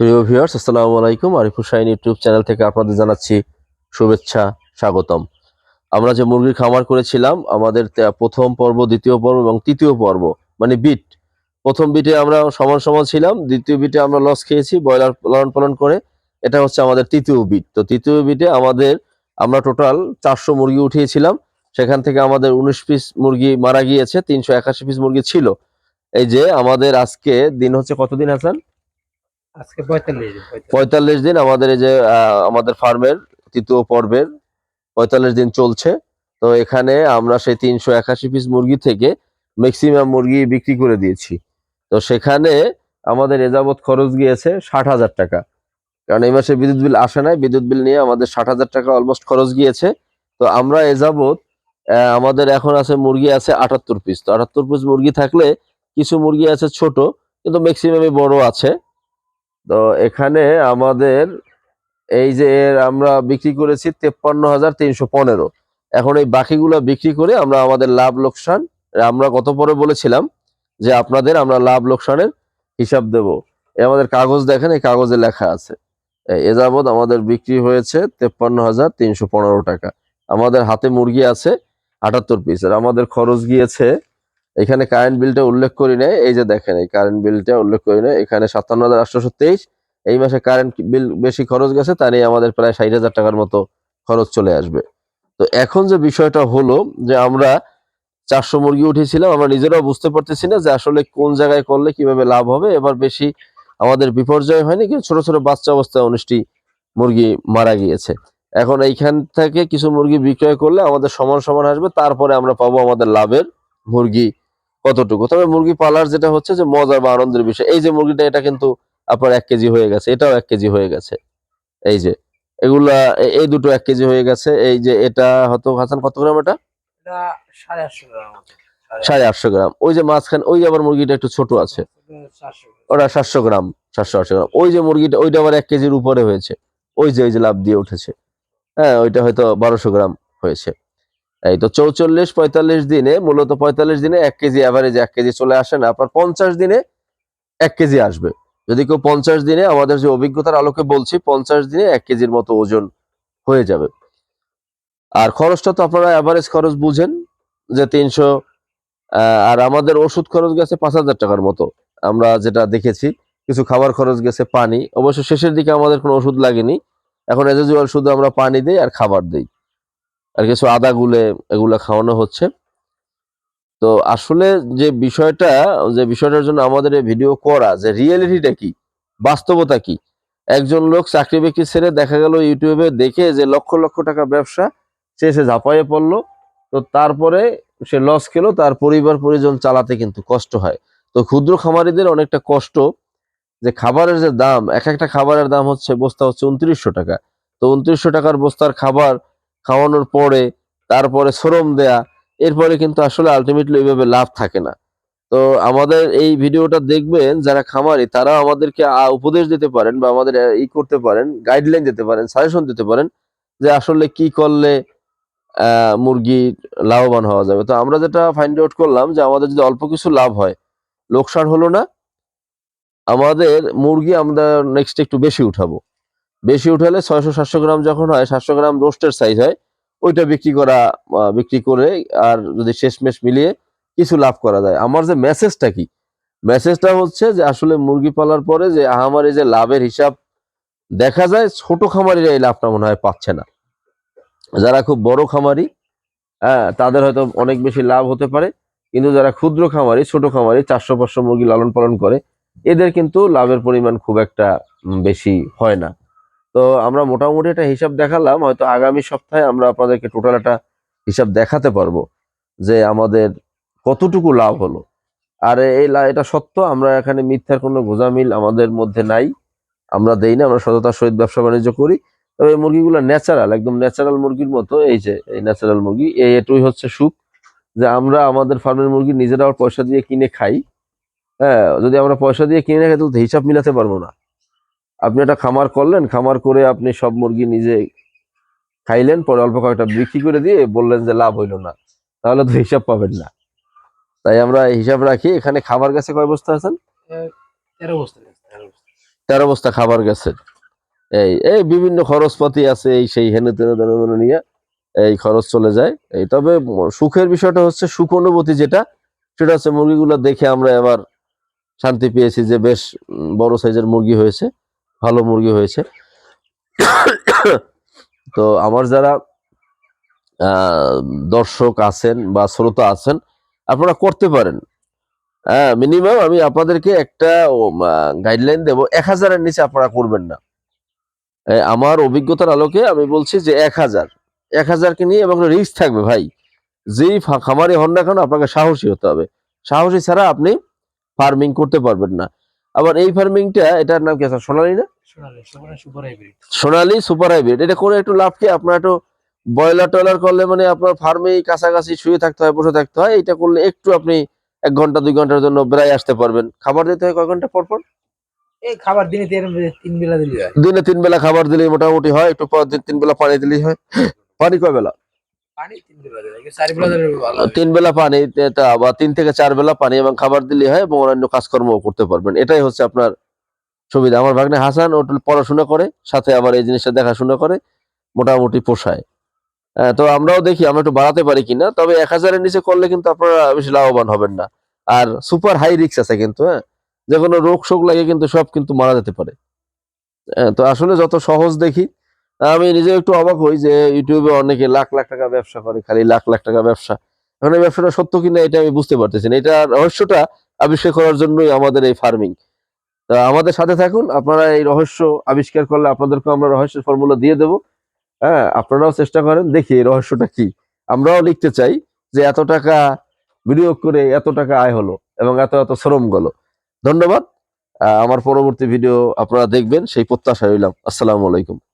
প্রিয় ভিউয়ার্স, আসসালামু আলাইকুম। আরিফুর শাহিন ইউটিউব চ্যানেল থেকে আপনাদের জানাচ্ছি শুভেচ্ছা, স্বাগতম। আমরা যে মুরগির খামার করেছিলাম, আমাদের প্রথম পর্ব, দ্বিতীয় পর্ব এবং তৃতীয় পর্ব মানে বিট প্রথম বিটে আমরা সমান সমান ছিলাম, দ্বিতীয় বিটে আমরা লস খেয়েছি, ব্রয়লার লালন পালন করে। এটা হচ্ছে আমাদের তৃতীয় বিট তো তৃতীয় বিটে আমাদের আমরা টোটাল চারশো মুরগি উঠিয়েছিলাম। সেখান থেকে আমাদের উনিশ পিস মুরগি মারা গিয়েছে, তিনশো একাশি পিস মুরগি ছিল। এই যে আমাদের আজকে দিন হচ্ছে কতদিন, হাসান? আজকে পঁয়তাল্লিশ দিন পঁয়তাল্লিশ। পঁয়তাল্লিশ দিন আমাদের এই যে আমাদের ফার্মের তৃতীয় পর্বের পঁয়তাল্লিশ দিন চলছে। তো এখানে আমরা সেই তিনশো একাশি পিস মুরগি থেকে ম্যাক্সিমাম মুরগি বিক্রি করে দিয়েছি। তো সেখানে আমাদের এযাবৎ খরচ গিয়েছে ষাট হাজার টাকা। কারণ এই মাসে বিদ্যুৎ বিল আসে নাই বিদ্যুৎ বিল নিয়ে আমাদের ষাট হাজার টাকা অলমোস্ট খরচ গিয়েছে। তো আমরা আহ, আমাদের এখন আছে মুরগি আছে আটাত্তর পিস তো আটাত্তর পিস মুরগি থাকলে কিছু মুরগি আছে ছোট কিন্তু ম্যাক্সিমামই বড় আছে। তো এখানে আমাদের এই যে আমরা বিক্রি করেছি তেপ্পান্ন হাজার তিনশো পনেরো। এখন এই বাকিগুলো বিক্রি করে আমরা আমাদের লাভ লোকসান আমরা গত পরে বলেছিলাম যে আপনাদের আমরা লাভ লোকসানের হিসাব দেব। আমাদের কাগজ দেখেন, এই কাগজে লেখা আছে। এ যাবৎ আমাদের বিক্রি হয়েছে তেপ্পান্ন হাজার তিনশো পনেরো টাকা। আমাদের হাতে মুরগি আছে আটাত্তর পিস আর আমাদের খরচ গিয়েছে এখানে কারেন্ট বিলটা উল্লেখ করি নাই, এই যে দেখেন, এই কারেন্ট বিলটা উল্লেখ করি নাই, এখানে সাতান্ন হাজার আটশোশো তেইশ, এই মাসে কারেন্ট বিল বেশি খরচ গেছে তা নিয়ে আমাদের প্রায় ষাট হাজার টাকার মতো খরচ চলে আসবে। তো এখন যে বিষয়টা হলো যে আমরা চারশো মুরগি উঠেছিলাম আমরা নিজেরাও বুঝতে পারতেছি না যে আসলে কোন জায়গায় করলে কীভাবে লাভ হবে, এবার বেশি আমাদের বিপর্যয় হয়নি, কিন্তু ছোট ছোট বাচ্চা অবস্থায় উনিশটি মুরগি মারা গিয়েছে। এখন এইখান থেকে কিছু মুরগি বিক্রয় করলে আমাদের সমান সমান আসবে, তারপরে আমরা পাবো আমাদের লাভের মুরগি কতটুকু? তবে মুরগি পালার যেটা হচ্ছে যে মজার বা আনন্দের বিষয়। এই যে মুরগিটা এটা কিন্তু আপনার এক কেজি হয়ে গেছে এটাও এক কেজি হয়ে গেছে। এই যে এগুলা এই দুটো এক কেজি হয়ে গেছে। এই যে এটা হয়তো হাসান কত গ্রাম এটা? সাড়ে আটশো গ্রাম ওই যে মাঝখানে ওই আবার মুরগিটা একটু ছোট আছে। ওটা সাতশো গ্রাম সাতশো আটশো গ্রাম। ওই যে মুরগিটা ওইটা আবার এক কেজির উপরে হয়েছে। ওই যে ওই যে লাভ দিয়ে উঠেছে। হ্যাঁ ওইটা হয়তো বারোশো গ্রাম হয়েছে। এই তো চৌচল্লিশ, পঁয়তাল্লিশ দিনে, মূলত পঁয়তাল্লিশ দিনে এক কেজি অ্যাভারেজ এক কেজি চলে আসে না। আপনার পঞ্চাশ দিনে এক কেজি আসবে। যদি কেউ পঞ্চাশ দিনে, আমাদের যে অভিজ্ঞতার আলোকে বলছি, পঞ্চাশ দিনে এক কেজির মতো ওজন হয়ে যাবে। আর খরচটা তো আপনারা অ্যাভারেজ খরচ বুঝেন, যে তিনশো আর আমাদের ওষুধ খরচ গেছে পাঁচ হাজার টাকার মতো। আমরা যেটা দেখেছি, কিছু খাবার খরচ গেছে পানি। অবশ্য শেষের দিকে আমাদের কোনো ওষুধ লাগেনি। এখন এজ ইউজুয়াল শুধু আমরা পানি দিই আর খাবার দিই। আর কিছু আদা গুলে এগুলো খাওয়ানো হচ্ছে। তো আসলে যে বিষয়টা, যে বিষয়টার জন্য আমাদের এই ভিডিও করা, যে রিয়েলিটিটা কি? বাস্তবতা কি? একজন লোক চাকরি বাকরি ছেড়ে দেখা গেল ইউটিউবে দেখে যে লক্ষ লক্ষ টাকা ব্যবসা, সে সে ঝাঁপাইয়ে পড়ল। তো তারপরে সে লস খেলো, তার পরিবার পরিজন চালাতে কিন্তু কষ্ট হয়। তো ক্ষুদ্র খামারিদের অনেকটা কষ্ট, যে খাবারের যে দাম, এক একটা খাবারের দাম হচ্ছে, বস্তা হচ্ছে উনত্রিশশো টাকা। তো উনত্রিশশো টাকার বস্তার খাবার খাওয়ানোর পরে তারপরে শ্রম দেয়া এরপরে কিন্তু আসলে আলটিমেটলি ওইভাবে লাভ থাকে না। তো আমাদের এই ভিডিওটা দেখবেন যারা খামারি তারা আমাদেরকে উপদেশ দিতে পারেন বা আমাদের ই করতে পারেন গাইডলাইন দিতে পারেন সাজেশন দিতে পারেন যে আসলে কি করলে মুরগি লাভবান হওয়া যাবে। তো আমরা যেটা ফাইন্ড আউট করলাম যে আমাদের যদি অল্প কিছু লাভ হয়, লোকসান হলো না, আমাদের মুরগি আমরা নেক্সট একটু বেশি উঠাবো। বেশি উঠালে ছয়শো সাতশো গ্রাম যখন হয়, সাতশো গ্রাম রোস্টের সাইজ হয়, ওইটা বিক্রি করা বিক্রি করে আর যদি শেষমেশ মিলিয়ে কিছু লাভ করা যায়। আমার যে মেসেজটা কি? মেসেজটা হচ্ছে যে আসলে মুরগি পালার পরে যে এই যে লাভের হিসাব দেখা যায়, ছোট খামারিরা এই লাভটা মনে হয় পাচ্ছে না। যারা খুব বড় খামারি হ্যাঁ তাদের হয়তো অনেক বেশি লাভ হতে পারে। কিন্তু যারা ক্ষুদ্র খামারি, ছোট খামারি, চারশো পাঁচশো মুরগি লালন পালন করে, এদের কিন্তু লাভের পরিমাণ খুব একটা বেশি হয় না। তো আমরা মোটামুটি একটা হিসাব দেখালাম, হয়তো আগামী সপ্তাহে আমরা আপনাদেরকে টোটাল একটা হিসাব দেখাতে পারব যে আমাদের কতটুকু লাভ হলো। আর এই এটা সত্য, আমরা এখানে মিথ্যার কোনো গোজামিল আমাদের মধ্যে নাই। আমরা দেই না, আমরা সততার সহিত ব্যবসা বাণিজ্য করি। তবে এই মুরগিগুলো ন্যাচারাল একদম ন্যাচারাল মুরগির মতো, এই যে, এই ন্যাচারাল মুরগি এই এটুই হচ্ছে সুখ যে আমরা আমাদের ফার্মের মুরগি নিজেরাও পয়সা দিয়ে কিনে খাই। হ্যাঁ যদি আমরা পয়সা দিয়ে কিনে খাই তো হিসাব মিলাতে পারব না। আপনি একটা খামার করলেন খামার করে আপনি সব মুরগি নিজে খাইলেন পরে অল্প কয়েকটা বিক্রি করে দিয়ে বললেন যে লাভ হইল না। তাহলে তো হিসাব পাবেন না। তাই আমরা হিসাব রাখি এখানে খাবার গেছে কয় বস্তা আছেন? তেরো বস্তা। তেরো বস্তা। খাবার গেছে। এই এই বিভিন্ন খরচপাতি আছে এই সেই হেনে তেনে তেনে তেনে নিয়ে এই খরচ চলে যায়। এই তবে সুখের বিষয়টা হচ্ছে সুখ অনুভূতি যেটা সেটা হচ্ছে মুরগিগুলো দেখে আমরা এবার শান্তি পেয়েছি যে বেশ বড় সাইজের মুরগি হয়েছে। ভালো মুরগি হয়েছে। তো আমার যারা দর্শক আছেন বা শ্রোতা আছেন, আপনারা করতে পারেন। হ্যাঁ মিনিমাম আমি আপনাদেরকে একটা গাইডলাইন দেব। এক হাজারের নিচে আপনারা করবেন না। আমার অভিজ্ঞতার আলোকে আমি বলছি যে এক হাজার। এক হাজারকে নিয়ে এবং রিস্ক থাকবে ভাই। যেই খামারি হন না কেন আপনাকে সাহসী হতে হবে। সাহসী ছাড়া আপনি ফার্মিং করতে পারবেন না। আবার এই ফার্মিংটা এটার নাম কি আছে? সোনালী না? Sonali super hybrid. এটা করে একটু লাভ কি? আপনার একটু বয়লার টয়লার করলে মানে আপনার ফার্মে কাছাকাছি শুয়ে থাকতে হয় বসে থাকতে হয় এটা করলে একটু আপনি এক ঘণ্টা দুই ঘণ্টার জন্য বেড়ায় আসতে পারবেন। খাবার দিতে হয় কয় ঘণ্টা পর পর? এই খাবার দিনে তিন বেলা দিলে দিনে তিন বেলা খাবার দিলেই মোটামুটি হয় একটু পর দিন তিন বেলা পানি দিলেই হয়। পানি কয় বেলা? তিন বেলা দিলে হয়। দিলে পানি বা তিন থেকে চার বেলা পানি এবং খাবার দিলেই হয় এবং অন্যান্য কাজকর্ম করতে পারবেন। এটাই হচ্ছে আপনার সুবিধা। আমার ভাগ্নে হাসান ও পড়াশোনা করে সাথে আবার এই জিনিসটা দেখাশোনা করে মোটামুটি পোষায়। আহ, তো আমরাও দেখি আমরা একটু বাড়াতে পারি কিনা তবে এক হাজারের নিচে করলে কিন্তু আপনারা বেশি লাভবান হবেন না। আর সুপার হাই রিক্স আছে কিন্তু হ্যাঁ? যে কোনো রোগ শোক লাগে কিন্তু সব কিন্তু মারা যেতে পারে। হ্যাঁ, তো আসলে যত সহজ দেখি আমি নিজে একটু অবাক হই যে ইউটিউবে অনেকে লাখ লাখ টাকা ব্যবসা করে, খালি লাখ লাখ টাকা ব্যবসা। এখন এই ব্যবসাটা সত্য কিনা এটা আমি বুঝতে পারতেছি না। এটা রহস্যটা আবিষ্কার করার জন্যই আমাদের এই ফার্মিং তা আমাদের সাথে থাকুন, আপনারা এই রহস্য আবিষ্কার করলে আপনাদেরকে আমরা রহস্যের ফর্মুলা দিয়ে দেবো। হ্যাঁ আপনারাও চেষ্টা করেন, দেখি এই রহস্যটা কি। আমরাও লিখতে চাই যে এত টাকা বিনিয়োগ করে এত টাকা আয় হলো এবং এত এত শ্রম গেল। ধন্যবাদ। আমার পরবর্তী ভিডিও আপনারা দেখবেন, সেই প্রত্যাশা রইলাম। আসসালামু আলাইকুম।